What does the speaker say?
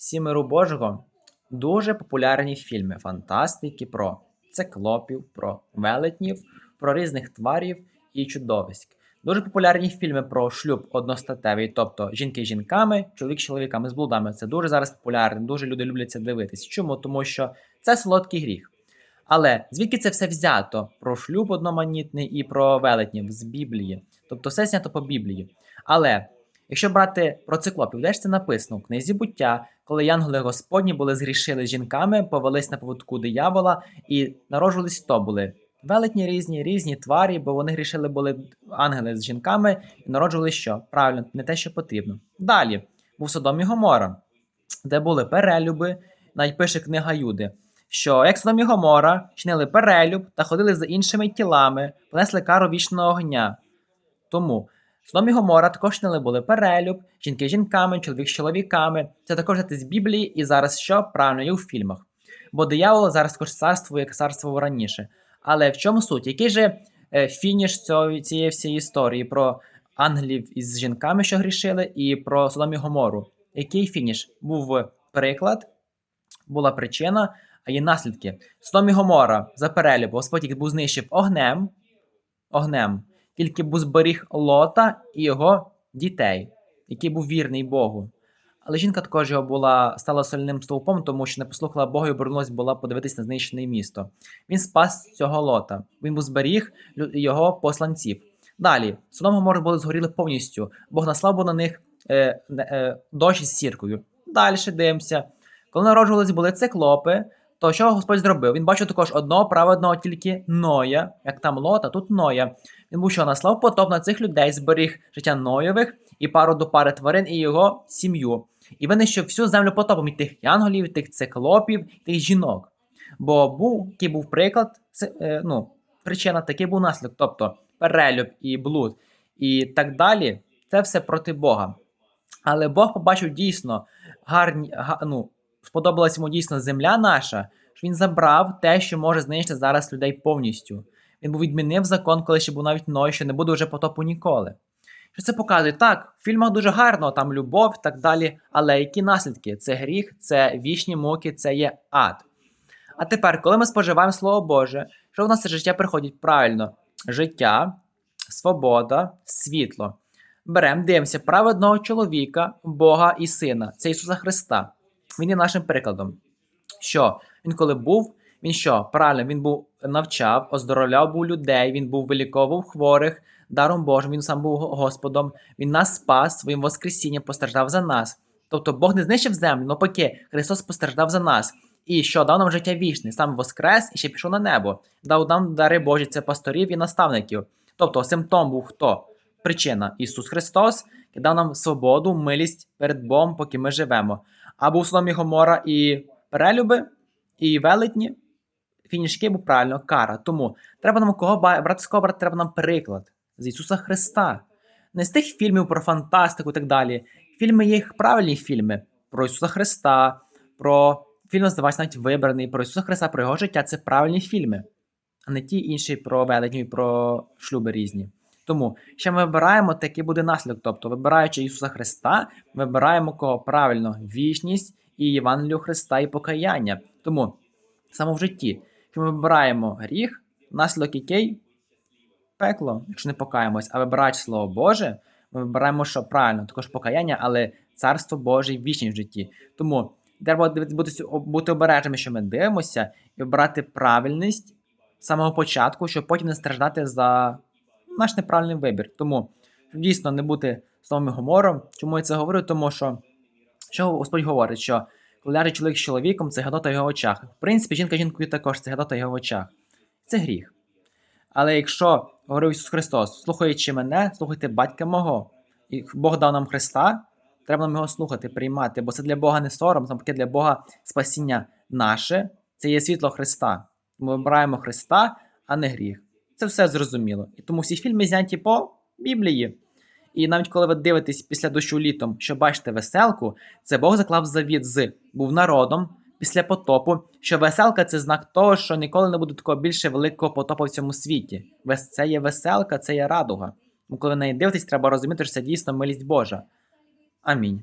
всі миру Божого дуже популярні фільми фантастики про циклопів, про велетнів, про різних тварів і чудовиськ. Дуже популярні фільми про шлюб одностатевий, тобто жінки з жінками, чоловік з чоловіками з блудами. Це дуже зараз популярно, дуже люди люблять це дивитись. Чому? Тому що це солодкий гріх. Але звідки це все взято про шлюб одноманітний і про велетнів з Біблії? Тобто все знято по Біблії. Але якщо брати про циклопів, де ж це написано у книзі буття, коли янголи Господні були згрішили з жінками, повелись на поводку диявола і народжувались хто були? Велетні різні, різні тварі, бо вони грішили були ангели з жінками і народжували що? Правильно, не те, що потрібно. Далі був Содом і Гомора, де були перелюби, навіть пише книга Юди, що як Содом і Гомора чинили перелюб та ходили за іншими тілами, понесли кару вічного огня. Тому Содом і Гомора також чинили були перелюб, жінки з жінками, чоловік з чоловіками. Це також взяти з Біблії і зараз що правильно є у фільмах. Бо диявол зараз також царствує, як царствував раніше. Але в чому суть? Який же е, фініш цього, цієї всієї історії про ангелів із жінками, що грішили, і про Содом і Гомору? Який фініш? Був приклад, була причина, а є наслідки. Содом і Гомора за перелюб Господь їх був знищив огнем, огнем, тільки був зберіг Лота і його дітей, який був вірний Богу. Але жінка також його була стала сольним стовпом, тому що не послухала Бога і обернулась була подивитись на знищене місто. Він спас цього лота. Він був зберіг його посланців. Далі Содом і Гоморра були згоріли повністю. Бог наслав на них е, е, дощ із сіркою. Далі дивимося. Коли народжувалися були циклопи, то що Господь зробив? Він бачив також одного праведного тільки Ноя, як там Лота, тут Ноя. Він був що наслав потоп на цих людей, зберіг життя Ноєвих і пару до пари тварин і його сім'ю. І винищив всю землю потопом і тих янголів, і тих циклопів, і тих жінок. Бо був, який був приклад, е, ну, причина, такий був наслідок, тобто перелюб і блуд, і так далі. Це все проти Бога. Але Бог побачив дійсно гарні, га, ну, сподобалась йому дійсно земля наша, що він забрав те, що може знищити зараз людей повністю. Він був відмінив закон, коли ще був навіть Ной, що не буде вже потопу ніколи. Що це показує? Так, в фільмах дуже гарно, там любов і так далі. Але які наслідки? Це гріх, це вічні муки, це є ад. А тепер, коли ми споживаємо Слово Боже, що в нас це життя приходить правильно? Життя, свобода, світло. Беремо, дивимося праведного чоловіка, Бога і Сина. Це Ісуса Христа. Він є нашим прикладом. Що він коли був, він що? Правильно, він був навчав, оздоровляв був людей, він був виліковував хворих, даром Божим, він сам був Господом, він нас спас своїм Воскресінням, постраждав за нас. Тобто Бог не знищив землю, навпаки, Христос постраждав за нас. І що дав нам життя вічне, сам воскрес і ще пішов на небо, дав нам дари Божі, це пасторів і наставників. Тобто симптом був хто? Причина Ісус Христос, який дав нам свободу, милість перед Богом, поки ми живемо. А був Содом і Гомора і перелюби, і велетні, фінішки був правильно кара. Тому треба нам кого брати з кого брати, треба нам приклад з Ісуса Христа. Не з тих фільмів про фантастику і так далі. Фільми є правильні фільми про Ісуса Христа, про фільм називається навіть Вибраний, про Ісуса Христа, про його життя. Це правильні фільми, а не ті інші про велетнів і про шлюби різні. Тому ще ми вибираємо такий буде наслідок. Тобто, вибираючи Ісуса Христа, вибираємо кого правильно вічність і Євангелію Христа і покаяння. Тому саме в житті, що ми вибираємо гріх, наслідок який пекло, якщо не покаємось, а вибираючи Слово Боже, ми вибираємо, що правильно, також покаяння, але царство Боже і вічність в житті. Тому треба бути, бути обережними, що ми дивимося, і вибирати правильність з самого початку, щоб потім не страждати за наш неправильний вибір. Тому дійсно не бути словом і гомором. Чому я це говорю? Тому що що Господь говорить, що коли чоловік з чоловіком, це гадота його очах. В принципі, жінка жінкою також це гадота його очах. Це гріх. Але якщо говорив Ісус Христос, слухаючи мене, слухайте батька мого, і Бог дав нам Христа, треба нам його слухати, приймати, бо це для Бога не сором, навпаки для Бога спасіння наше, це є світло Христа. Ми вибираємо Христа, а не гріх. Це все зрозуміло. І тому всі фільми зняті по Біблії. І навіть коли ви дивитесь після дощу літом, що бачите веселку, це Бог заклав завіт з був народом після потопу, що веселка це знак того, що ніколи не буде такого більше великого потопу в цьому світі. Це є веселка, це є радуга. Коли на неї дивитесь, треба розуміти, що це дійсно милість Божа. Амінь.